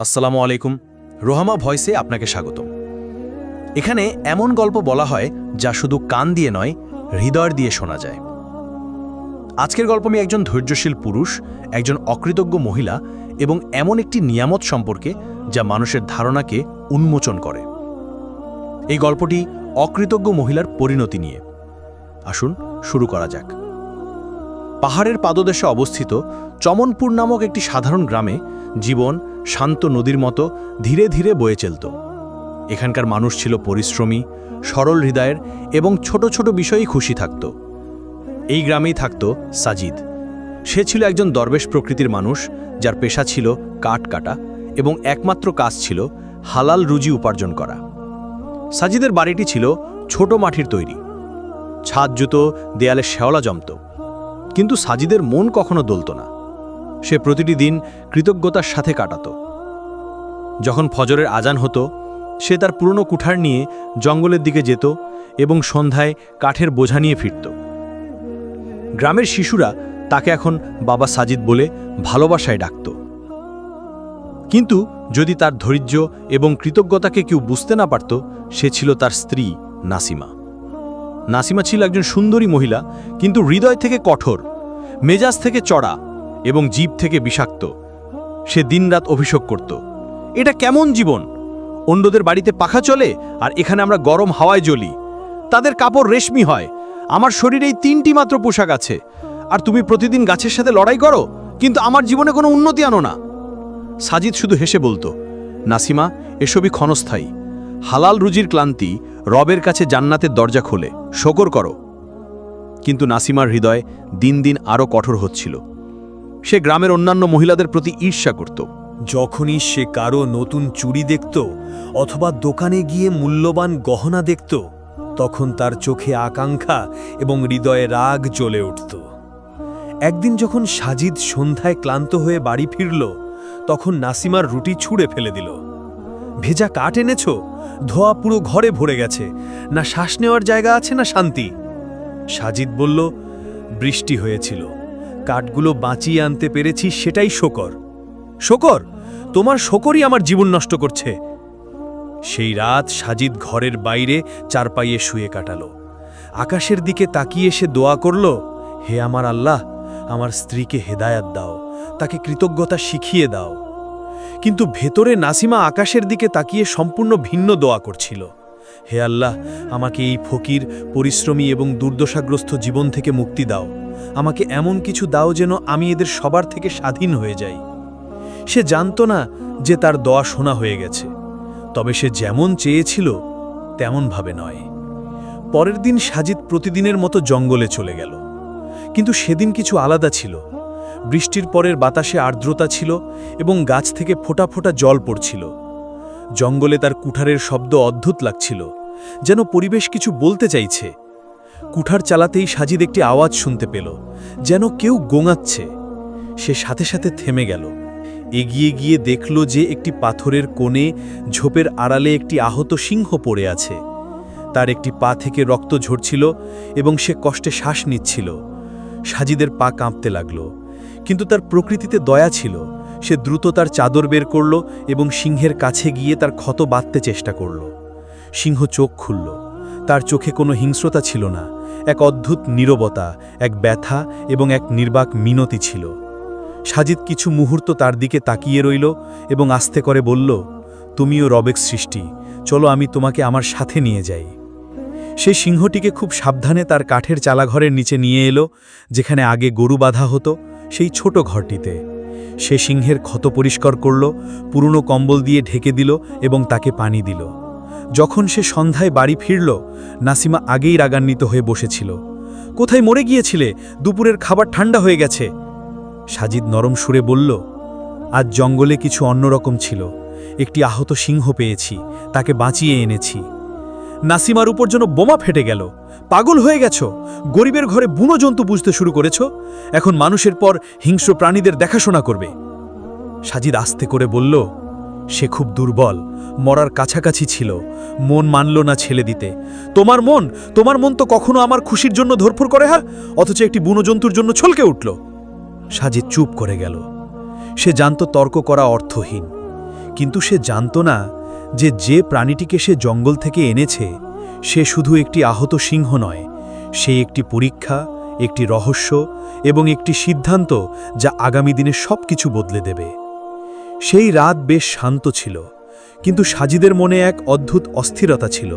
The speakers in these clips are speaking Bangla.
আসসালামু আলাইকুম। রোহামা ভয়েসে আপনাকে স্বাগতম। এখানে এমন গল্প বলা হয় যা শুধু কান দিয়ে নয়, হৃদয় দিয়ে শোনা যায়। আজকের গল্প আমি একজন ধৈর্যশীল পুরুষ, একজন অকৃতজ্ঞ মহিলা এবং এমন একটি নিয়ামত সম্পর্কে যা মানুষের ধারণাকে উন্মোচন করে। এই গল্পটি অকৃতজ্ঞ মহিলার পরিণতি নিয়ে। আসুন, শুরু করা যাক। পাহাড়ের পাদদেশে অবস্থিত চমনপুর নামক একটি সাধারণ গ্রামে জীবন শান্ত নদীর মতো ধীরে ধীরে বয়ে চলত। এখানকার মানুষ ছিল পরিশ্রমী, সরল হৃদয়ের এবং ছোট ছোট বিষয়েই খুশি থাকত। এই গ্রামেই থাকত সাজিদ। সে ছিল একজন দরবেশ প্রকৃতির মানুষ, যার পেশা ছিল কাঠ কাটা এবং একমাত্র কাজ ছিল হালাল রুজি উপার্জন করা। সাজিদের বাড়িটি ছিল ছোট মাটির তৈরি। ছাদ জুতো, দেয়ালে শেওলা জমত। কিন্তু সাজিদের মন কখনো দলত না। সে প্রতিটি দিন কৃতজ্ঞতার সাথে কাটাত। যখন ফজরের আজান হতো, সে তার পুরনো কুঠার নিয়ে জঙ্গলের দিকে যেত এবং সন্ধ্যায় কাঠের বোঝা নিয়ে ফিরত। গ্রামের শিশুরা তাকে এখন বাবা সাজিদ বলে ভালোবাসায় ডাকত। কিন্তু যদি তার ধৈর্য এবং কৃতজ্ঞতাকে কেউ বুঝতে না পারত, সে ছিল তার স্ত্রী নাসিমা। নাসিমা ছিল একজন সুন্দরী মহিলা, কিন্তু হৃদয় থেকে কঠোর, মেজাজ থেকে চড়া এবং জীব থেকে বিষাক্ত। সে দিনরাত অভিযোগ করত। এটা কেমন জীবন? অন্যদের বাড়িতে পাখা চলে আর এখানে আমরা গরম হাওয়ায় জ্বলি। তাদের কাপড় রেশমি হয়। আমার শরীরেই তিনটি মাত্র পোশাক আছে। আর তুমি প্রতিদিন গাছের সাথে লড়াই করো? কিন্তু আমার জীবনে কোনো উন্নতি আনো না। সাজিদ শুধু হেসে বলতো, নাসিমা, এসবই ক্ষণস্থায়ী। হালাল রুজির ক্লান্তি রবের কাছে জান্নাতের দরজা খোলে। শকর করো। কিন্তু নাসিমার হৃদয় দিন দিন আরও কঠোর হচ্ছিল। সে গ্রামের অন্যান্য মহিলাদের প্রতি ঈর্ষা করত। যখনই সে কারও নতুন চুড়ি দেখত অথবা দোকানে গিয়ে মূল্যবান গহনা দেখত, তখন তার চোখে আকাঙ্ক্ষা এবং হৃদয়ে রাগ জ্বলে উঠত। একদিন যখন সাজিদ সন্ধ্যায় ক্লান্ত হয়ে বাড়ি ফিরল, তখন নাসিমার রুটি ছুঁড়ে ফেলে দিল। ভেজা কাঠ এনেছ? ধোয়া পুরো ঘরে ভরে গেছে। না শ্বাস নেওয়ার জায়গা আছে না শান্তি? সাজিদ বলল, বৃষ্টি হয়েছিল। কাঠগুলো বাঁচিয়ে আনতে পেরেছি সেটাই শোকর। শোকর, তোমার শোকরই আমার জীবন নষ্ট করছে। সেই রাত সাজিদ ঘরের বাইরে চারপাইয়ে শুয়ে কাটালো। আকাশের দিকে তাকিয়ে সে দোয়া করল, হে আমার আল্লাহ, আমার স্ত্রীকে হেদায়াত দাও, তাকে কৃতজ্ঞতা শিখিয়ে দাও। কিন্তু ভেতরে নাসিমা আকাশের দিকে তাকিয়ে সম্পূর্ণ ভিন্ন দোয়া করছিল। হে আল্লাহ, আমাকে এই ফকির, পরিশ্রমী এবং দুর্দশাগ্রস্ত জীবন থেকে মুক্তি দাও। আমাকে এমন কিছু দাও যেন আমি এদের সবার থেকে স্বাধীন হয়ে যাই। সে জানত না যে তার দোয়া শোনা হয়ে গেছে, তবে সে যেমন চেয়েছিল, তেমনভাবে নয়। পরের দিন সাজিদ প্রতিদিনের মতো জঙ্গলে চলে গেল। কিন্তু সেদিন কিছু আলাদা ছিল। বৃষ্টির পরের বাতাসে আর্দ্রতা ছিল এবং গাছ থেকে ফোঁটা ফোঁটা জল পড়ছিল। জঙ্গলে তার কুঠারের শব্দ অদ্ভুত লাগছিল, যেন পরিবেশ কিছু বলতে চাইছে। কুঠার চালাতেই সাজিদ একটি আওয়াজ শুনতে পেল, যেন কেউ গোঙাচ্ছে। সে সাথে সাথে থেমে গেল। এগিয়ে গিয়ে দেখল যে একটি পাথরের কোণে ঝোপের আড়ালে একটি আহত সিংহ পড়ে আছে। তার একটি পা থেকে রক্ত ঝরছিল এবং সে কষ্টে শ্বাস নিচ্ছিল। সাজিদের পা কাঁপতে লাগল, কিন্তু তার প্রকৃতিতে দয়া ছিল। সে দ্রুত তার চাদর বের করল এবং সিংহের কাছে গিয়ে তার ক্ষত বাঁধতে চেষ্টা করল। সিংহ চোখ খুলল। তার চোখে কোনো হিংস্রতা ছিল না, এক অদ্ভুত নীরবতা, এক ব্যথা এবং এক নির্বাক মিনতি ছিল। সাজিদ কিছু মুহূর্ত তার দিকে তাকিয়ে রইল এবং আস্তে করে বলল, তুমিও রবেক সৃষ্টি, চলো আমি তোমাকে আমার সাথে নিয়ে যাই। সে সিংহটিকে খুব সাবধানে তার কাঠের চালাঘরের নিচে নিয়ে এলো, যেখানে আগে গরু বাঁধা হতো, সেই ছোট ঘরটিতে। সে সিংহের ক্ষত পরিষ্কার করল, পুরনো কম্বল দিয়ে ঢেকে দিল এবং তাকে পানি দিল। যখন সে সন্ধ্যায় বাড়ি ফিরল, নাসিমা আগেই রাগান্বিত হয়ে বসেছিল। কোথায় মরে গিয়েছিলে? দুপুরের খাবার ঠান্ডা হয়ে গেছে। সাজিদ নরম সুরে বলল, আজ জঙ্গলে কিছু অন্যরকম ছিল। একটি আহত সিংহ পেয়েছি, তাকে বাঁচিয়ে এনেছি। নাসিমার উপর যেন বোমা ফেটে গেল। পাগল হয়ে গেছ? গরিবের ঘরে বুনো জন্তু বুঝতে শুরু করেছ? এখন মানুষের পর হিংস্র প্রাণীদের দেখাশোনা করবে। সাজিদ আস্তে করে বলল সে খুব দুর্বল, মরার কাছাকাছি ছিল, মন মানল না ছেলে দিতে। তোমার মন? তোমার মন তো কখনো আমার খুশির জন্য ধরফর করে হ্যাঁ? অথচ একটি বুনজন্তুর জন্য ছলকে উঠল। সাজিদ চুপ করে গেল। সে জানত তর্ক করা অর্থহীন। কিন্তু সে জানত না যে যে প্রাণীটিকে সে জঙ্গল থেকে এনেছে, সে শুধু একটি আহত সিংহ নয়। সে একটি পরীক্ষা, একটি রহস্য এবং একটি সিদ্ধান্ত যা আগামী দিনে সব কিছু বদলে দেবে। সেই রাত বেশ শান্ত ছিল, কিন্তু সাজিদের মনে এক অদ্ভুত অস্থিরতা ছিল।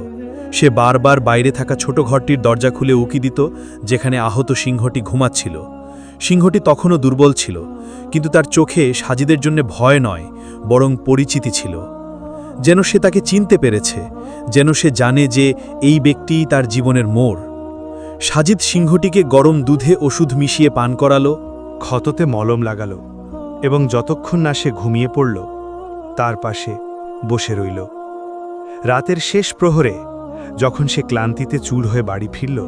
সে বারবার বাইরে থাকা ছোট ঘরটির দরজা খুলে উকি দিত, যেখানে আহত সিংহটি ঘুমাচ্ছিল। সিংহটি তখনও দুর্বল ছিল, কিন্তু তার চোখে সাজিদের জন্য ভয় নয়, বরং পরিচিতি ছিল। যেন সে তাকে চিনতে পেরেছে, যেন সে জানে যে এই ব্যক্তিই তার জীবনের মোড়। সাজিদ সিংহটিকে গরম দুধে ওষুধ মিশিয়ে পান করালো, ক্ষততে মলম লাগালো। এবং যতক্ষণ না সে ঘুমিয়ে পড়ল, তার পাশে বসে রইল। রাতের শেষ প্রহরে যখন সে ক্লান্তিতে চুর হয়ে বাড়ি ফিরল,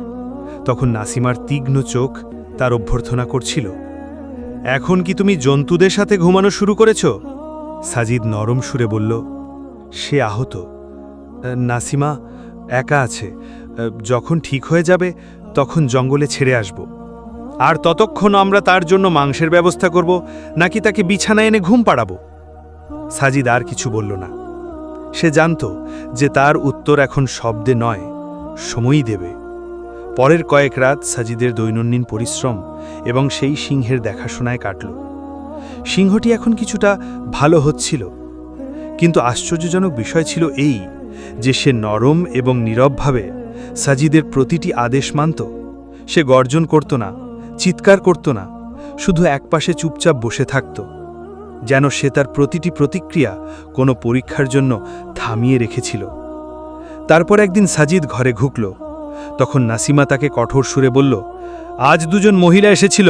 তখন নাসিমার তীক্ষ্ণ চোখ তার অভ্যর্থনা করছিল, এখন কি তুমি জন্তুদের সাথে ঘুমানো শুরু করেছ? সাজিদ নরম সুরে বলল, সে আহত। নাসিমা একা আছে। যখন ঠিক হয়ে যাবে, তখন জঙ্গলে ছেড়ে আসব। আর ততক্ষণ আমরা তার জন্য মাংসের ব্যবস্থা করব, নাকি তাকে বিছানায় এনে ঘুম পাড়াবো? সাজিদ আর কিছু বলল না। সে জানত যে তার উত্তর এখন শব্দে নয়, সময়ই দেবে। পরের কয়েক রাত সাজিদের দৈনন্দিন পরিশ্রম এবং সেই সিংহের দেখাশোনায় কাটল। সিংহটি এখন কিছুটা ভালো হচ্ছিল, কিন্তু আশ্চর্যজনক বিষয় ছিল এই যে সে নরম এবং নীরবভাবে সাজিদের প্রতিটি আদেশ মানত। সে গর্জন করত না চিৎকার করত না, শুধু একপাশে চুপচাপ বসে থাকত, যেন সে তার প্রতিটি প্রতিক্রিয়া কোনো পরীক্ষার জন্য থামিয়ে রেখেছিল। তারপর একদিন সাজিদ ঘরে ঢুকল তখন নাসিমা তাকে কঠোর সুরে বলল, আজ দুজন মহিলা এসেছিল,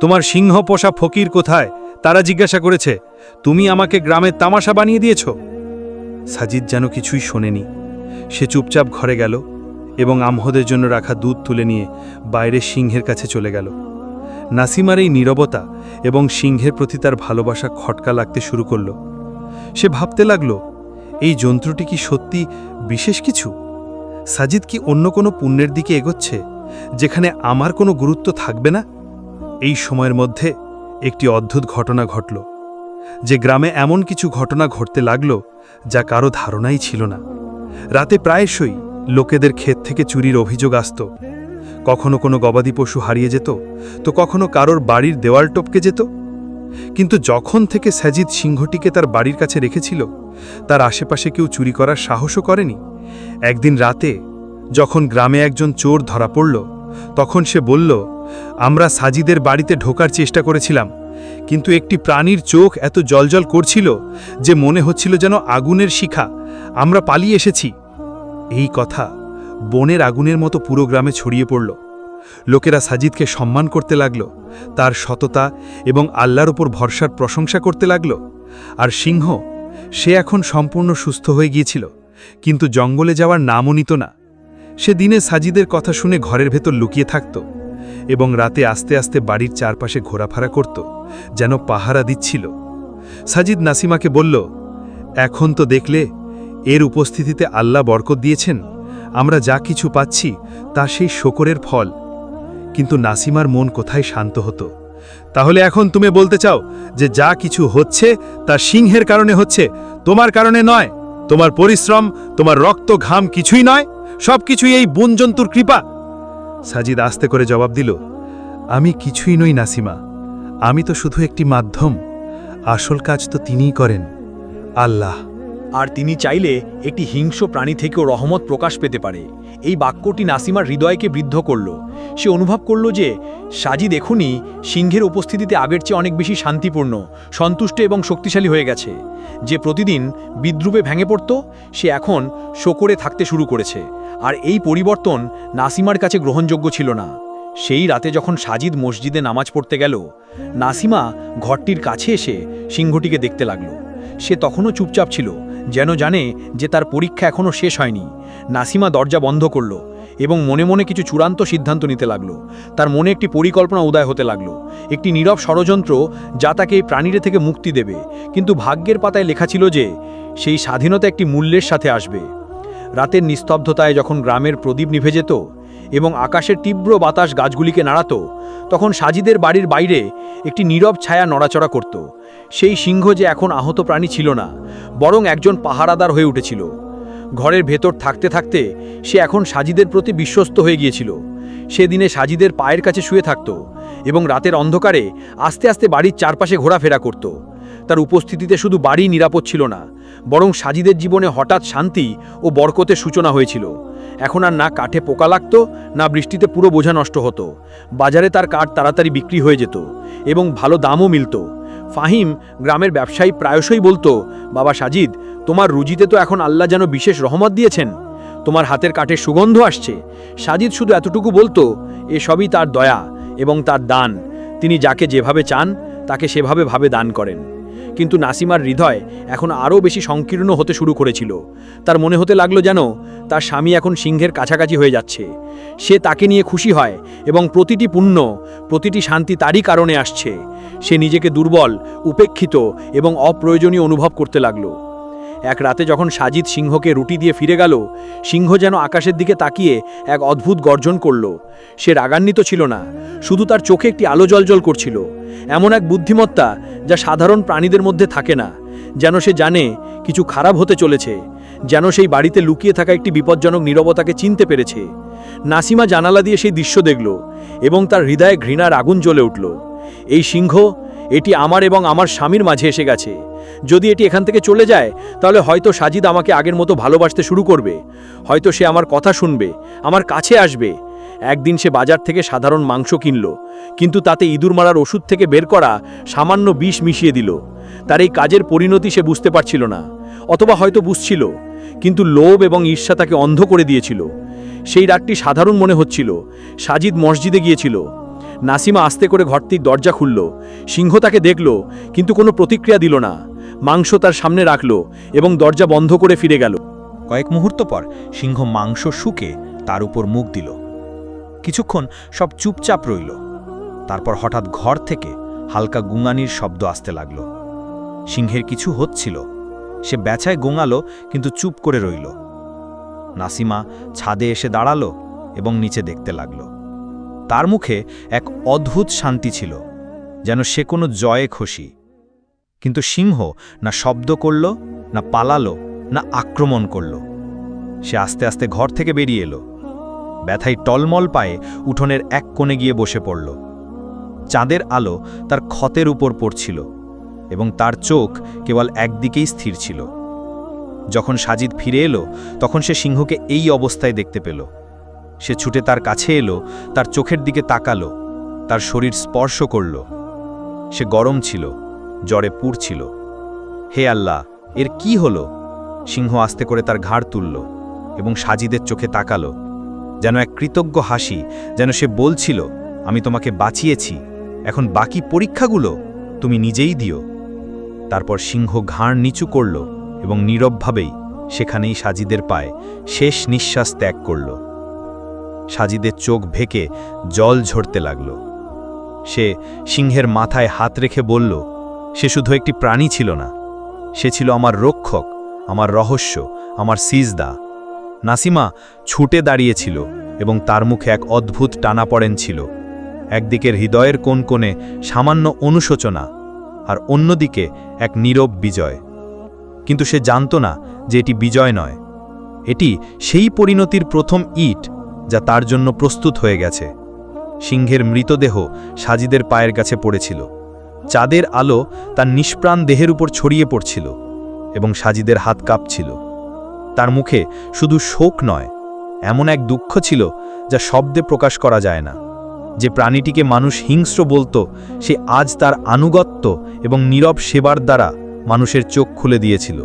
তোমার সিংহ পোষা ফকির কোথায়? তারা জিজ্ঞাসা করেছে, তুমি আমাকে গ্রামের তামাশা বানিয়ে দিয়েছ? সাজিদ যেন কিছুই শোনেনি। সে চুপচাপ ঘরে গেল এবং আমহদের জন্য রাখা দুধ তুলে নিয়ে বাইরে সিংহের কাছে চলে গেল। নাসিমার এই নীরবতা এবং সিংহের প্রতি তার ভালোবাসা খটকা লাগতে শুরু করল। সে ভাবতে লাগল, এই যন্ত্রটি কি সত্যি বিশেষ কিছু? সাজিদ কি অন্য কোনো পুণ্যের দিকে এগোচ্ছে, যেখানে আমার কোনো গুরুত্ব থাকবে না? এই সময়ের মধ্যে একটি অদ্ভুত ঘটনা ঘটল, যে গ্রামে এমন কিছু ঘটনা ঘটতে লাগল যা কারও ধারণাই ছিল না। রাতে প্রায়শই লোকেদের ক্ষেত থেকে চুরির অভিযোগ আসত। কখনো কোনো গবাদি পশু হারিয়ে যেত, তো কখনো কারোর বাড়ির দেওয়াল টপকে যেত। কিন্তু যখন থেকে সাজিদ সিংহটিকে তার বাড়ির কাছে রেখেছিল, তার আশেপাশে কেউ চুরি করার সাহসও করেনি। একদিন রাতে, যখন গ্রামে একজন চোর ধরা পড়ল, তখন সে বলল, আমরা সাজিদের বাড়িতে ঢোকার চেষ্টা করেছিলাম, কিন্তু একটি প্রাণীর চোখ এত জলজল করছিল যে মনে হচ্ছিল যেন আগুনের শিখা। আমরা পালিয়ে এসেছি। এই কথা বনের আগুনের মতো পুরো গ্রামে ছড়িয়ে পড়ল। লোকেরা সাজিদকে সম্মান করতে লাগল, তার সততা এবং আল্লাহর ওপর ভরসার প্রশংসা করতে লাগল। আর সিংহ, সে এখন সম্পূর্ণ সুস্থ হয়ে গিয়েছিল, কিন্তু জঙ্গলে যাওয়ার নামও নিত না। সে দিনে সাজিদের কথা শুনে ঘরের ভেতর লুকিয়ে থাকত এবং রাতে আস্তে আস্তে বাড়ির চারপাশে ঘোরাফেরা করত, যেন পাহারা দিচ্ছিল। সাজিদ নাসিমাকে বলল, এখন তো দেখলে এর উপস্থিতিতে আল্লাহ বরকত দিয়েছেন, আমরা যা কিছু পাচ্ছি তা সেই শকরের ফল। কিন্তু নাসিমার মন কোথায় শান্ত হতো? তাহলে এখন তুমি বলতে চাও যে যা কিছু হচ্ছে তা সিংহের কারণে হচ্ছে, তোমার কারণে নয়, তোমার পরিশ্রম, তোমার রক্ত ঘাম কিছুই নয় সব কিছুই এই বনজন্তুর কৃপা। সাজিদ আস্তে করে জবাব দিল, আমি কিছুই নই নাসিমা, আমি তো শুধু একটি মাধ্যম, আসল কাজ তো তিনিই করেন, আল্লাহ। আর তিনি চাইলে একটি হিংস্র প্রাণী থেকেও রহমত প্রকাশ পেতে পারে। এই বাক্যটি নাসিমার হৃদয়কে বৃদ্ধ করল। সে অনুভব করল যে, সাজি দেখুনি সিংহের উপস্থিতিতে আগের চেয়ে অনেক বেশি শান্তিপূর্ণ, সন্তুষ্ট এবং শক্তিশালী হয়ে গেছে। যে প্রতিদিন বিদ্রুপে ভেঙে পড়ত, সে এখন শোকরে থাকতে শুরু করেছে। আর এই পরিবর্তন নাসিমার কাছে গ্রহণযোগ্য ছিল না। সেই রাতে যখন সাজিদ মসজিদে নামাজ পড়তে গেল, নাসিমা ঘরটির কাছে এসে সিংহটিকে দেখতে লাগল। সে তখনও চুপচাপ ছিল যেন জানে যে তার পরীক্ষা এখনও শেষ হয়নি। নাসিমা দরজা বন্ধ করল এবং মনে মনে কিছু চূড়ান্ত সিদ্ধান্ত নিতে লাগল। তার মনে একটি পরিকল্পনা উদয় হতে লাগল। একটি নীরব ষড়যন্ত্র যা তাকে এই প্রাণীরে থেকে মুক্তি দেবে। কিন্তু ভাগ্যের পাতায় লেখা ছিল যে, সেই স্বাধীনতা একটি মূল্যের সাথে আসবে। রাতের নিস্তব্ধতায় যখন গ্রামের প্রদীপ নিভে যেত এবং আকাশের তীব্র বাতাস গাছগুলিকে নাড়াত, তখন সাজিদের বাড়ির বাইরে একটি নীরব ছায়া নড়াচড়া করত। সেই সিংহ যে এখন আহত প্রাণী ছিল না, বরং একজন পাহারাদার হয়ে উঠেছিল। ঘরের ভেতর থাকতে থাকতে সে এখন সাজিদের প্রতি বিশ্বস্ত হয়ে গিয়েছিল। সেদিনে সাজিদের পায়ের কাছে শুয়ে থাকত এবং রাতের অন্ধকারে আস্তে আস্তে বাড়ির চারপাশে ঘোরাফেরা করত। তার উপস্থিতিতে শুধু বাড়ি নিরাপদ ছিল না, বরং সাজিদের জীবনে হঠাৎ শান্তি ও বরকতের সূচনা হয়েছিল। এখন আর না কাঠে পোকা লাগতো, না বৃষ্টিতে পুরো বোঝা নষ্ট হতো। বাজারে তার কাঠ তাড়াতাড়ি বিক্রি হয়ে যেত এবং ভালো দামও মিলত। ফাহিম গ্রামের ব্যবসায়ী প্রায়শই বলতো, বাবা সাজিদ, তোমার রুজিতে তো এখন আল্লাহ যেন বিশেষ রহমত দিয়েছেন। তোমার হাতের কাঠের সুগন্ধ আসছে। সাজিদ শুধু এতটুকু বলতো, এসবই তার দয়া এবং তার দান। তিনি যাকে যেভাবে চান, তাকে সেভাবে ভাবে দান করেন। কিন্তু নাসিমার হৃদয় এখন আরও বেশি সংকীর্ণ হতে শুরু করেছিল। তার মনে হতে লাগল যেন তার স্বামী এখন সিংহের কাছাকাছি হয়ে যাচ্ছে। সে তাকে নিয়ে খুশি হয় এবং প্রতিটি পুণ্য, প্রতিটি শান্তি তারই কারণে আসছে। সে নিজেকে দুর্বল, উপেক্ষিত এবং অপ্রয়োজনীয় অনুভব করতে লাগল। এক রাতে যখন সাজিদ সিংহকে রুটি দিয়ে ফিরে গেল, সিংহ যেন আকাশের দিকে তাকিয়ে এক অদ্ভুত গর্জন করল। সে রাগান্বিত ছিল না, শুধু তার চোখে একটি আলো জলজল করছিল। এমন এক বুদ্ধিমত্তা যা সাধারণ প্রাণীদের মধ্যে থাকে না, যেন সে জানে কিছু খারাপ হতে চলেছে, যেন সেই বাড়িতে লুকিয়ে থাকা একটি বিপজ্জনক নীরবতাকে চিনতে পেরেছে। নাসিমা জানালা দিয়ে সেই দৃশ্য দেখল এবং তার হৃদয়ে ঘৃণার আগুন জ্বলে উঠল। এই সিংহ এটি আমার এবং আমার স্বামীর মাঝে এসে গেছে। যদি এটি এখান থেকে চলে যায়, তাহলে হয়তো সাজিদ আমাকে আগের মতো ভালোবাসতে শুরু করবে। হয়তো সে আমার কথা শুনবে, আমার কাছে আসবে। একদিন সে বাজার থেকে সাধারণ মাংস কিনল, কিন্তু তাতে ইঁদুর মারার ওষুধ থেকে বের করা সামান্য বিষ মিশিয়ে দিল। তার এই কাজের পরিণতি সে বুঝতে পারছিল না, অথবা হয়তো বুঝছিল, কিন্তু লোভ এবং ঈর্ষা তাকে অন্ধ করে দিয়েছিল। সেই রাতটি সাধারণ মনে হচ্ছিল। সাজিদ মসজিদে গিয়েছিল। নাসিমা আস্তে করে ঘরটির দরজা খুলল। সিংহ তাকে দেখল, কিন্তু কোনো প্রতিক্রিয়া দিল না। মাংস তার সামনে রাখল এবং দরজা বন্ধ করে ফিরে গেল। কয়েক মুহূর্ত পর সিংহ মাংস শুকে তার উপর মুখ দিল। কিছুক্ষণ সব চুপচাপ রইল। তারপর হঠাৎ ঘর থেকে হালকা গুঙানির শব্দ আসতে লাগল। সিংহের কিছু হচ্ছিল। সে বেচায় গোঙালো, কিন্তু চুপ করে রইল। নাসিমা ছাদে এসে দাঁড়াল এবং নিচে দেখতে লাগল। তার মুখে এক অদ্ভুত শান্তি ছিল, যেন সে কোনো জয়ে খুশি কিন্তু সিংহ না শব্দ করল, না পালালো, না আক্রমণ করল। সে আস্তে আস্তে ঘর থেকে বেরিয়ে এলো। ব্যথায় টলমল পায়ে উঠোনের এক কোণে গিয়ে বসে পড়ল। চাঁদের আলো তার ক্ষতের উপর পড়ছিল এবং তার চোখ কেবল একদিকেই স্থির ছিল। যখন সাজিদ ফিরে এলো, তখন সে সিংহকে এই অবস্থায় দেখতে পেল। সে ছুটে তার কাছে এলো, তার চোখের দিকে তাকালো, তার শরীর স্পর্শ করল। সে গরম ছিল, জ্বরে পুড়ছিল হে আল্লাহ, এর কি হলো? সিংহ আস্তে করে তার ঘাড় তুলল এবং সাজিদের চোখে তাকালো। যেন এক কৃতজ্ঞ হাসি, যেন সে বলছিল, আমি তোমাকে বাঁচিয়েছি, এখন বাকি পরীক্ষাগুলো তুমি নিজেই দিও। তারপর সিংহ ঘাড় নিচু করল এবং নীরবভাবেই সেখানেই সাজিদের পায়ে শেষ নিঃশ্বাস ত্যাগ করল। সাজিদের চোখ ভেকে জল ঝরতে লাগল। সে সিংহের মাথায় হাত রেখে বলল, সে শুধু একটি প্রাণী ছিল না। সে ছিল আমার রক্ষক, আমার রহস্য, আমার সিজদা। নাসিমা ছুটে দাঁড়িয়েছিল এবং তার মুখে এক অদ্ভুত টানাপড়েন ছিল। একদিকের হৃদয়ের কোন কোণে সামান্য অনুশোচনা আর অন্যদিকে এক নীরব বিজয়। কিন্তু সে জানত না যে এটি বিজয় নয়। এটি সেই পরিণতির প্রথম ইট যা তার জন্য প্রস্তুত হয়ে গেছে। সিংহের মৃতদেহ সাজিদের পায়ের কাছে পড়েছিল। চাঁদের আলো তার নিষ্প্রাণ দেহের উপর ছড়িয়ে পড়ছিল এবং সাজিদের হাত কাঁপছিল। তার মুখে শুধু শোক নয়, এমন এক দুঃখ ছিল যা শব্দে প্রকাশ করা যায় না। যে প্রাণীটিকে মানুষ হিংস্র বলতো, সে আজ তার আনুগত্য এবং নীরব সেবার দ্বারা মানুষের চোখ খুলে দিয়েছিল।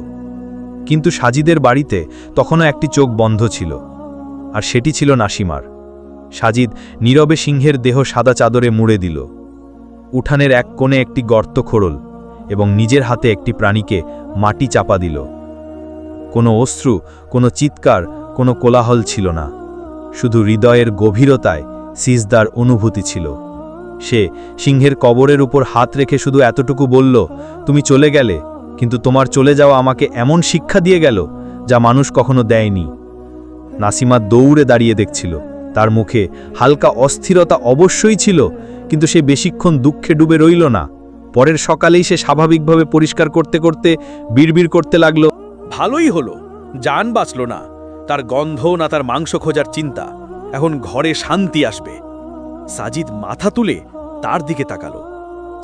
কিন্তু সাজিদের বাড়িতে তখনও একটি চোখ বন্ধ ছিল। আর সেটি ছিল নাসিমার। সাজিদ নীরবে সিংহের দেহ সাদা চাদরে মুড়ে দিল। উঠানের এক কোণে একটি গর্ত খোড়ল এবং নিজের হাতে একটি প্রাণীকে মাটি চাপা দিল। কোনো অশ্রু, কোনো চিৎকার, কোনো কোলাহল ছিল না। শুধু হৃদয়ের গভীরতায় সিজদার অনুভূতি ছিল। সে সিংহের কবরের উপর হাত রেখে শুধু এতটুকু বলল, তুমি চলে গেলে, কিন্তু তোমার চলে যাওয়া আমাকে এমন শিক্ষা দিয়ে গেল যা মানুষ কখনো দেয়নি। নাসিমা দৌড়ে দাঁড়িয়ে দেখছিল। তার মুখে হালকা অস্থিরতা অবশ্যই ছিল, কিন্তু সে বেশিক্ষণ দুঃখে ডুবে রইল না। পরের সকালেই সে স্বাভাবিকভাবে পরিষ্কার করতে করতে বিড়বিড় করতে লাগল। ভালোই হলো, যান বাঁচল না। তার গন্ধ না তার মাংস খোঁজার চিন্তা। এখন ঘরে শান্তি আসবে। সাজিদ মাথা তুলে তার দিকে তাকালো,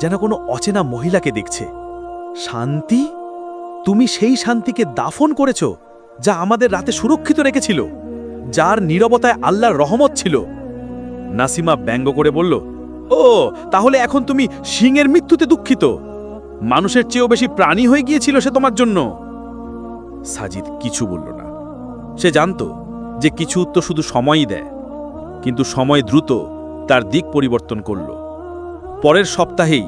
যেন কোনো অচেনা মহিলাকে দেখছে। শান্তি? তুমি সেই শান্তিকে দাফন করেছ, যা আমাদের রাতে সুরক্ষিত রেখেছিল? যার নীরবতায় আল্লাহর রহমত ছিল। নাসিমা ব্যঙ্গ করে বলল, ও, তাহলে এখন তুমি সিংয়ের মৃত্যুতে দুঃখিত। মানুষের চেয়েও বেশি প্রাণী হয়ে গিয়েছিল সে তোমার জন্য। সাজিদ কিছু বলল না। সে জানত যে কিছু উত্তর শুধু সময়ই দেয়, কিন্তু সময় দ্রুত তার দিক পরিবর্তন করল। পরের সপ্তাহেই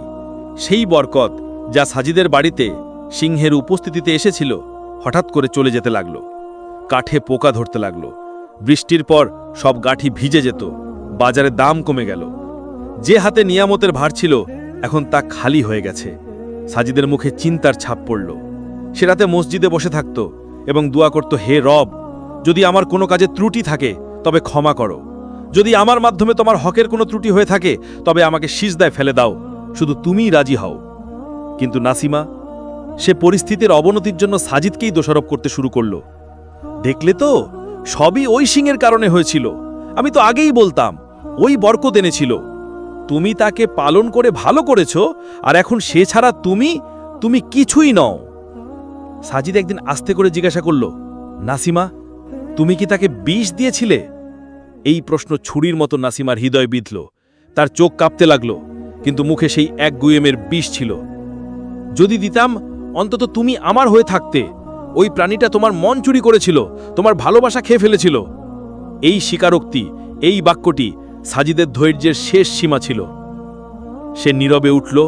সেই বরকত যা সাজিদের বাড়িতে সিংহের উপস্থিতিতে এসেছিল, হঠাৎ করে চলে যেতে লাগল। কাঠে পোকা ধরতে লাগল। বৃষ্টির পর সব গাঠি ভিজে যেত, বাজারে দাম কমে গেল। যে হাতে নিয়ামতের ভার ছিল, এখন তা খালি হয়ে গেছে। সাজিদের মুখে চিন্তার ছাপ পড়ল। সে রাতে মসজিদে বসে থাকত এবং দোয়া করত, হে রব, যদি আমার কোনো কাজে ত্রুটি থাকে, তবে ক্ষমা করো। যদি আমার মাধ্যমে তোমার হকের কোনো ত্রুটি হয়ে থাকে, তবে আমাকে সিজদায় ফেলে দাও। শুধু তুমিই রাজি হও। কিন্তু নাসিমা, সে পরিস্থিতির অবনতির জন্য সাজিদকেই দোষারোপ করতে শুরু করল। দেখলে তো সবই ওই সিংয়ের কারণে হয়েছিল। আমি তো আগেই বলতাম, ওই বরকত এনেছিল। তুমি তাকে পালন করে ভালো করেছ, আর এখন সে ছাড়া তুমি তুমি কিছুই নও। সাজিদ একদিন আস্তে করে জিজ্ঞাসা করল, নাসিমা, তুমি কি তাকে বিষ দিয়েছিলে? এই প্রশ্ন ছুরির মতো নাসিমার হৃদয় বিঁধল। তার চোখ কাঁপতে লাগল, কিন্তু মুখে সেই এক গুয়েমের বিষ ছিল। যদি দিতাম, অন্তত তুমি আমার হয়ে থাকতে ওই প্রাণীটা তোমার মন চুরি করেছিল, তোমার ভালোবাসা খেয়ে ফেলেছিল। এই স্বীকারোক্তি, এই বাক্যটি সাজিদের ধৈর্যের শেষ সীমা ছিল। সে নীরবে উঠল,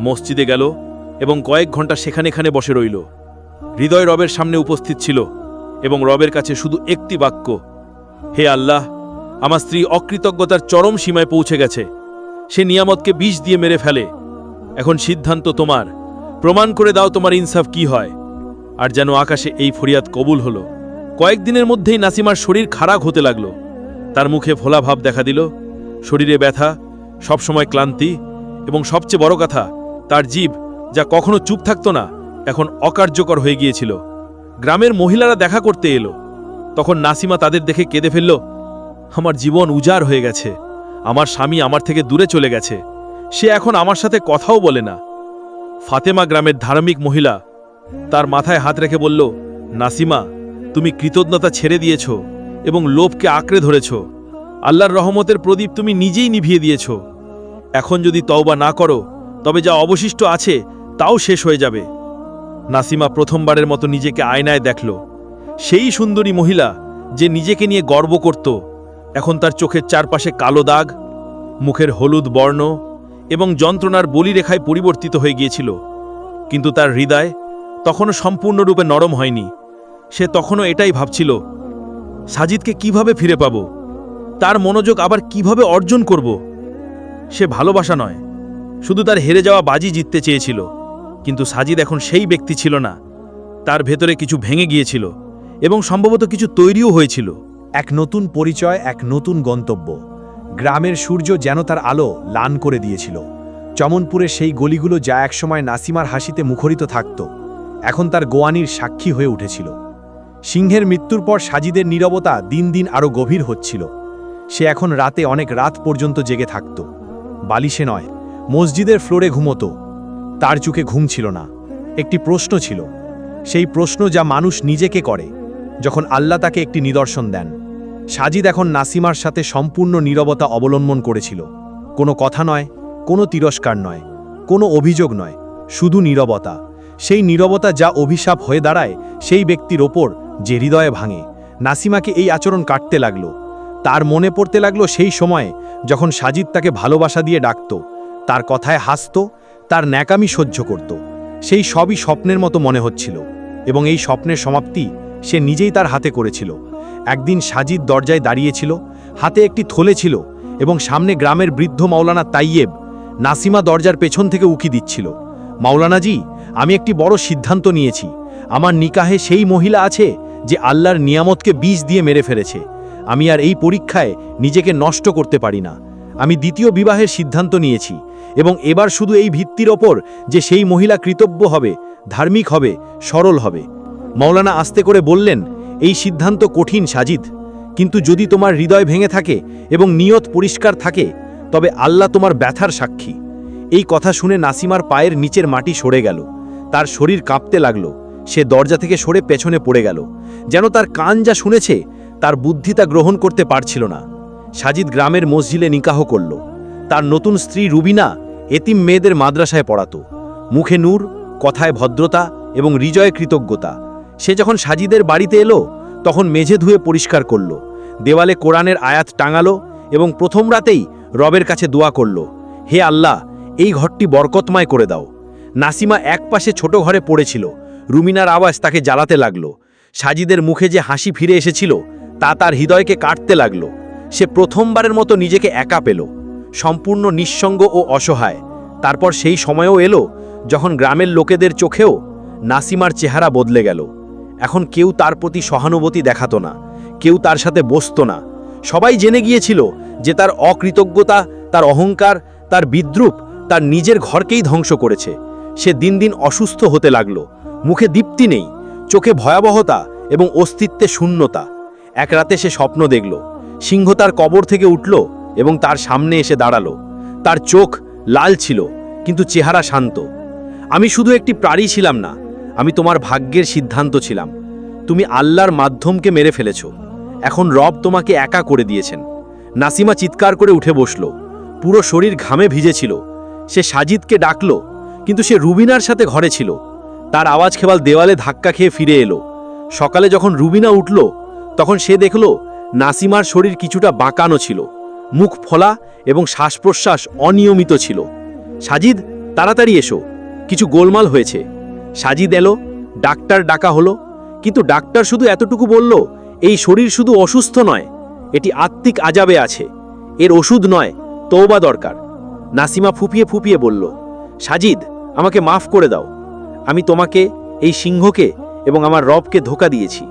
মসজিদে গেল এবং কয়েক ঘণ্টা সেখানে এখানে বসে রইল। হৃদয় রবের সামনে উপস্থিত ছিল এবং রবের কাছে শুধু একটি বাক্য, হে আল্লাহ, আমার স্ত্রী অকৃতজ্ঞতার চরম সীমায় পৌঁছে গেছে। সে নিয়ামতকে বিষ দিয়ে মেরে ফেলে। এখন সিদ্ধান্ত তোমার। প্রমাণ করে দাও তোমার ইনসাফ কি হয়। আর যেন আকাশে এই ফরিয়াদ কবুল হলো। কয়েকদিনের মধ্যেই নাসিমার শরীর খারাপ হতে লাগল। তার মুখে ভোলা ভাব দেখা দিল। শরীরে ব্যথা, সবসময় ক্লান্তি এবং সবচেয়ে বড় কথা, তার জীব যা কখনো চুপ থাকত না, এখন অকার্যকর হয়ে গিয়েছিল। গ্রামের মহিলারা দেখা করতে এলো। তখন নাসিমা তাদের দেখে কেঁদে ফেলল, আমার জীবন উজাড় হয়ে গেছে। আমার স্বামী আমার থেকে দূরে চলে গেছে। সে এখন আমার সাথে কথাও বলে না। ফাতেমা গ্রামের ধার্মিক মহিলা তার মাথায় হাত রেখে বলল, নাসিমা, তুমি কৃতজ্ঞতা ছেড়ে দিয়েছ এবং লোভকে আঁকড়ে ধরেছ। আল্লাহর রহমতের প্রদীপ তুমি নিজেই নিভিয়ে দিয়েছ। এখন যদি তওবা না করো, তবে যা অবশিষ্ট আছে, তাও শেষ হয়ে যাবে। নাসিমা প্রথমবারের মতো নিজেকে আয়নায় দেখল। সেই সুন্দরী মহিলা যে নিজেকে নিয়ে গর্ব করত, এখন তার চোখের চারপাশে কালো দাগ, মুখের হলুদ বর্ণ এবং যন্ত্রণার বলিরেখায় পরিবর্তিত হয়ে গিয়েছিল। কিন্তু তার হৃদয় তখনও সম্পূর্ণরূপে নরম হয়নি। সে তখনও এটাই ভাবছিল, সাজিদকে কীভাবে ফিরে পাব? তার মনোযোগ আবার কীভাবে অর্জন করব? সে ভালোবাসা নয়, শুধু তার হেরে যাওয়া বাজি জিততে চেয়েছিল। কিন্তু সাজিদ এখন সেই ব্যক্তি ছিল না, তার ভেতরে কিছু ভেঙে গিয়েছিল এবং সম্ভবত কিছু তৈরিও হয়েছিল। এক নতুন পরিচয়, এক নতুন গন্তব্য। গ্রামের সূর্য যেন তার আলো লান করে দিয়েছিল। চমনপুরের সেই গলিগুলো যা একসময় নাসিমার হাসিতে মুখরিত থাকত। এখন তার গোয়ানির সাক্ষী হয়ে উঠেছিল। সিংহের মৃত্যুর পর সাজিদের নীরবতা দিন দিন আরও গভীর হচ্ছিল। সে এখন রাতে অনেক রাত পর্যন্ত জেগে থাকত। বালিশে নয়, মসজিদের ফ্লোরে ঘুমতো। তার চুকে ঘুম ছিল না। একটি প্রশ্ন ছিল। সেই প্রশ্ন যা মানুষ নিজেকে করে, যখন আল্লাহ তাকে একটি নিদর্শন দেন। সাজিদ এখন নাসিমার সাথে সম্পূর্ণ নীরবতা অবলম্বন করেছিল। কোনো কথা নয়, কোনো তিরস্কার নয়, কোনো অভিযোগ নয়, শুধু নীরবতা। সেই নীরবতা যা অভিশাপ হয়ে দাঁড়ায়, সেই ব্যক্তির ওপর যে হৃদয়ে ভাঙে। নাসিমাকে এই আচরণ কাটতে লাগল। তার মনে পড়তে লাগল সেই সময়ে যখন সাজিদ তাকে ভালোবাসা দিয়ে ডাকত। তার কথায় হাসত, তার ন্যাকামি সহ্য করত। সেই সবই স্বপ্নের মতো মনে হচ্ছিল এবং এই স্বপ্নের সমাপ্তি সে নিজেই তার হাতে করেছিল। একদিন সাজিদ দরজায় দাঁড়িয়েছিল, হাতে একটি থলে ছিল এবং সামনে গ্রামের বৃদ্ধ মাওলানা তাইয়েব নাসিমা দরজার পেছন থেকে উকি দিচ্ছিল। মাওলানাজি আমি একটি বড় সিদ্ধান্ত নিয়েছি। আমার নিকাহে সেই মহিলা আছে যে আল্লাহর নিয়ামতকে বীজ দিয়ে মেরে ফেলেছে। আমি আর এই পরীক্ষায় নিজেকে নষ্ট করতে পারি না। আমি দ্বিতীয় বিবাহের সিদ্ধান্ত নিয়েছি এবং এবার শুধু এই ভিত্তির ওপর যে সেই মহিলা কৃতজ্ঞ হবে, ধার্মিক হবে, সরল হবে। মৌলানা আস্তে করে বললেন, এই সিদ্ধান্ত কঠিন সাজিদ। কিন্তু যদি তোমার হৃদয় ভেঙে থাকে এবং নিয়ত পরিষ্কার থাকে, তবে আল্লাহ তোমার ব্যথার সাক্ষী। এই কথা শুনে নাসিমার পায়ের নিচের মাটি সরে গেল। তার শরীর কাঁপতে লাগল। সে দরজা থেকে সরে পেছনে পড়ে গেল। যেন তার কান যা শুনেছে, তার বুদ্ধি তা গ্রহণ করতে পারছিল না। সাজিদ গ্রামের মসজিদে নিকাহ করল। তার নতুন স্ত্রী রুবিনা এতিম মেয়েদের মাদ্রাসায় পড়াত। মুখে নূর, কথায় ভদ্রতা এবং হৃদয়ে কৃতজ্ঞতা। সে যখন সাজিদের বাড়িতে এলো, তখন মেঝে ধুয়ে পরিষ্কার করল। দেওয়ালে কোরআনের আয়াত টাঙালো এবং প্রথম রাতেই রবের কাছে দোয়া করল, হে আল্লাহ, এই ঘরটি বরকতময় করে দাও। নাসিমা এক পাশে ছোট ঘরে পড়েছিল। রুমিনার আওয়াজ তাকে জ্বালাতে লাগল। সাজিদের মুখে যে হাসি ফিরে এসেছিল, তা তার হৃদয়কে কাটতে লাগল। সে প্রথমবারের মতো নিজেকে একা পেল। সম্পূর্ণ নিঃসঙ্গ ও অসহায়। তারপর সেই সময়ও এলো, যখন গ্রামের লোকেদের চোখেও নাসিমার চেহারা বদলে গেল। এখন কেউ তার প্রতি সহানুভূতি দেখাতো না, কেউ তার সাথে বসতো না। সবাই জেনে গিয়েছিল যে তার অকৃতজ্ঞতা, তার অহংকার, তার বিদ্রুপ, তার নিজের ঘরকেই ধ্বংস করেছে। সে দিন দিন অসুস্থ হতে লাগল। মুখে দীপ্তি নেই, চোখে ভয়াবহতা এবং অস্তিত্বে শূন্যতা। এক রাতে সে স্বপ্ন দেখল, সিংহ তার কবর থেকে উঠল এবং তার সামনে এসে দাঁড়াল। তার চোখ লাল ছিল, কিন্তু চেহারা শান্ত। আমি শুধু একটি প্রাণী ছিলাম না, আমি তোমার ভাগ্যের সিদ্ধান্ত ছিলাম। তুমি আল্লাহর মাধ্যমকে মেরে ফেলেছ। এখন রব তোমাকে একা করে দিয়েছেন। নাসিমা চিৎকার করে উঠে বসল। পুরো শরীর ঘামে ভিজেছিল। সে সাজিদকে ডাকল কিন্তু সে রুবিনার সাথে ঘরে ছিল। তার আওয়াজ কেবল দেওয়ালে ধাক্কা খেয়ে ফিরে এলো। সকালে যখন রুবিনা উঠল, তখন সে দেখল নাসিমার শরীর কিছুটা বাঁকানো ছিল। মুখ ফলা এবং শ্বাস প্রশ্বাস অনিয়মিত ছিল। সাজিদ, তাড়াতাড়ি এসো। কিছু গোলমাল হয়েছে। সাজিদ এলো, ডাক্তার ডাকা হলো, কিন্তু ডাক্তার শুধু এতটুকু বলল, এই শরীর শুধু অসুস্থ নয়, এটি আত্মিক আজাবে আছে। এর ওষুধ নয় তৌবা দরকার। নাসিমা ফুপিয়ে ফুপিয়ে বলল, সাজিদ আমাকে মাফ করে দাও। আমি তোমাকে এই সিংহকে এবং আমার রবকে ধোকা দিয়েছি।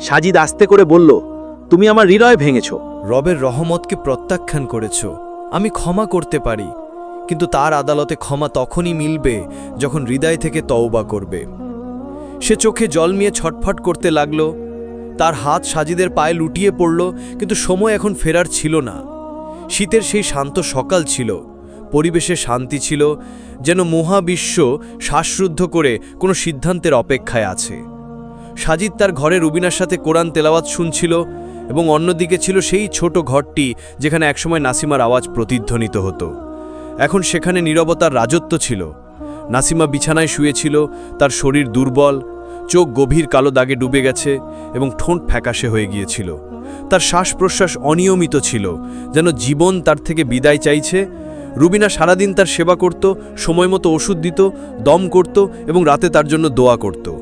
সাজিদ আস্তে করে বলল, তুমি আমার হৃদয় ভেঙেছ। রবের রহমতকে প্রত্যাখ্যান করেছ। আমি ক্ষমা করতে পারি, কিন্তু তার আদালতে ক্ষমা তখনই মিলবে যখন হৃদয় থেকে তওবা করবে। সে চোখে জল নিয়ে ছটফট করতে লাগল। তার হাত সাজিদের পায়ে লুটিয়ে পড়ল, কিন্তু সময় এখন ফেরার ছিল না। শীতের সেই শান্ত সকাল ছিল। পরিবেশে শান্তি ছিল, যেন মহাবিশ্ব শ্বাসরুদ্ধ করে কোনো সিদ্ধান্তের অপেক্ষায় আছে। সাজিদ তার ঘরে রুবিনার সাথে কোরআন তেলাওয়াত শুনছিল এবং অন্যদিকে ছিল সেই ছোট ঘরটি যেখানে একসময় নাসিমার আওয়াজ প্রতিধ্বনিত হতো। এখন সেখানে নীরবতার রাজত্ব ছিল। নাসিমা বিছানায় শুয়েছিল, তার শরীর দুর্বল, চোখ গভীর কালো দাগে ডুবে গেছে এবং ঠোঁট ফ্যাকাশে হয়ে গিয়েছিল। তার শ্বাস প্রশ্বাস অনিয়মিত ছিল, যেন জীবন তার থেকে বিদায় চাইছে রুবিনা সারাদিন তার সেবা করত, সময় মতো ওষুধ দিত, দম করত এবং রাতে তার জন্য দোয়া করত।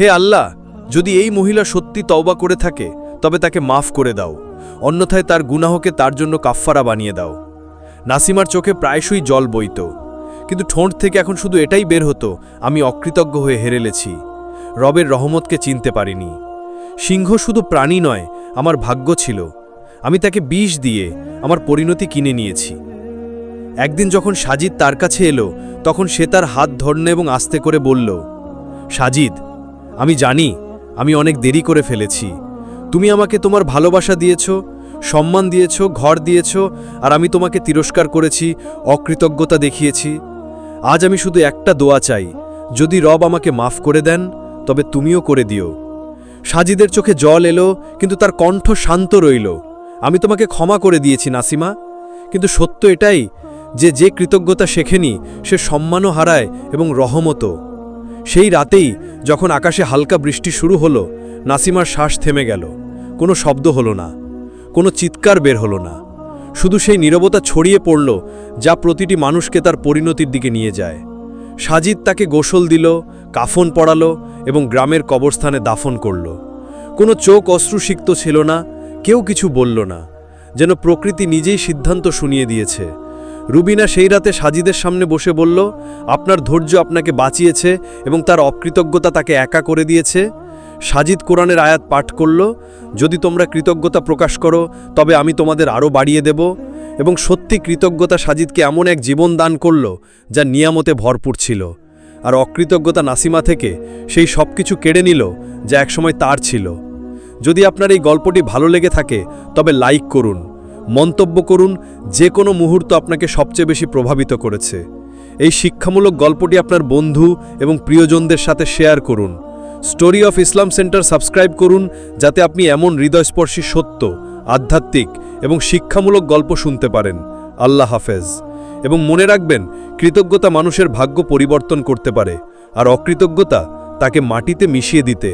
হে আল্লাহ, যদি এই মহিলা সত্যি তওবা করে থাকে, তবে তাকে মাফ করে দাও। অন্যথায় তার গুনাহকে তার জন্য কাফফারা বানিয়ে দাও। নাসিমার চোখে প্রায়শই জল বইত। কিন্তু ঠোঁট থেকে এখন শুধু এটাই বের হতো, আমি অকৃতজ্ঞ হয়ে হেরেলেছি। রবের রহমতকে চিনতে পারিনি। সিংহ শুধু প্রাণী নয়, আমার ভাগ্য ছিল। আমি তাকে বিষ দিয়ে, আমার পরিণতি কিনে নিয়েছি। একদিন যখন সাজিদ তার কাছে এলো, তখন সে তার হাত ধরনে এবং আস্তে করে বলল, সাজিদ, আমি জানি আমি অনেক দেরি করে ফেলেছি। তুমি আমাকে তোমার ভালোবাসা দিয়েছ, সম্মান দিয়েছ, ঘর দিয়েছ, আর আমি তোমাকে তিরস্কার করেছি, অকৃতজ্ঞতা দেখিয়েছি। আজ আমি শুধু একটা দোয়া চাই, যদি রব আমাকে মাফ করে দেন, তবে তুমিও করে দিও। সাজিদের চোখে জল এলো, কিন্তু তার কণ্ঠ শান্ত রইল। আমি তোমাকে ক্ষমা করে দিয়েছি, নাসিমা। কিন্তু সত্য এটাই যে যে কৃতজ্ঞতা শেখেনি, সে সম্মানও হারায় এবং রহমতও। সেই রাতেই যখন আকাশে হালকা বৃষ্টি শুরু হলো, নাসিমার শ্বাস থেমে গেল। কোনো শব্দ হলো না, কোনো চিৎকার বের হলো না। শুধু সেই নীরবতা ছড়িয়ে পড়ল, যা প্রতিটি মানুষকে তার পরিণতির দিকে নিয়ে যায়। সাজিদ তাকে গোসল দিল, কাফন পড়ালো এবং গ্রামের কবরস্থানে দাফন করল। কোনো চোখ অশ্রুসিক্ত ছিল না, কেউ কিছু বলল না, যেন প্রকৃতি নিজেই সিদ্ধান্ত শুনিয়ে দিয়েছে। রুবিনা সেই রাতে সাজিদের সামনে বসে বলল, আপনার ধৈর্য আপনাকে বাঁচিয়েছে এবং তার অকৃতজ্ঞতা তাকে একা করে দিয়েছে। সাজিদ কোরআনের আয়াত পাঠ করল, যদি তোমরা কৃতজ্ঞতা প্রকাশ করো, তবে আমি তোমাদের আরও বাড়িয়ে দেব। এবং সত্যি কৃতজ্ঞতা সাজিদকে এমন এক জীবন দান করল, যা নিয়ামতে ভরপুর ছিল। আর অকৃতজ্ঞতা নাসিমা থেকে সেই সব কিছু কেড়ে নিল, যা একসময় তার ছিল। যদি আপনার এই গল্পটি ভালো লেগে থাকে, তবে লাইক করুন। মন্তব্য করুন, যে কোনো মুহূর্ত আপনাকে সবচেয়ে বেশি প্রভাবিত করেছে। এই শিক্ষামূলক গল্পটি আপনার বন্ধু এবং প্রিয়জনদের সাথে শেয়ার করুন। Story of Islam centre subscribe করুন, যাতে আপনি এমন হৃদয়স্পর্শী সত্য, আধ্যাত্মিক এবং শিক্ষামূলক গল্প শুনতে পারেন। আল্লাহ হাফেজ। এবং মনে রাখবেন, কৃতজ্ঞতা মানুষের ভাগ্য পরিবর্তন করতে পারে, আর অকৃতজ্ঞতা তাকে মাটিতে মিশিয়ে দিতে।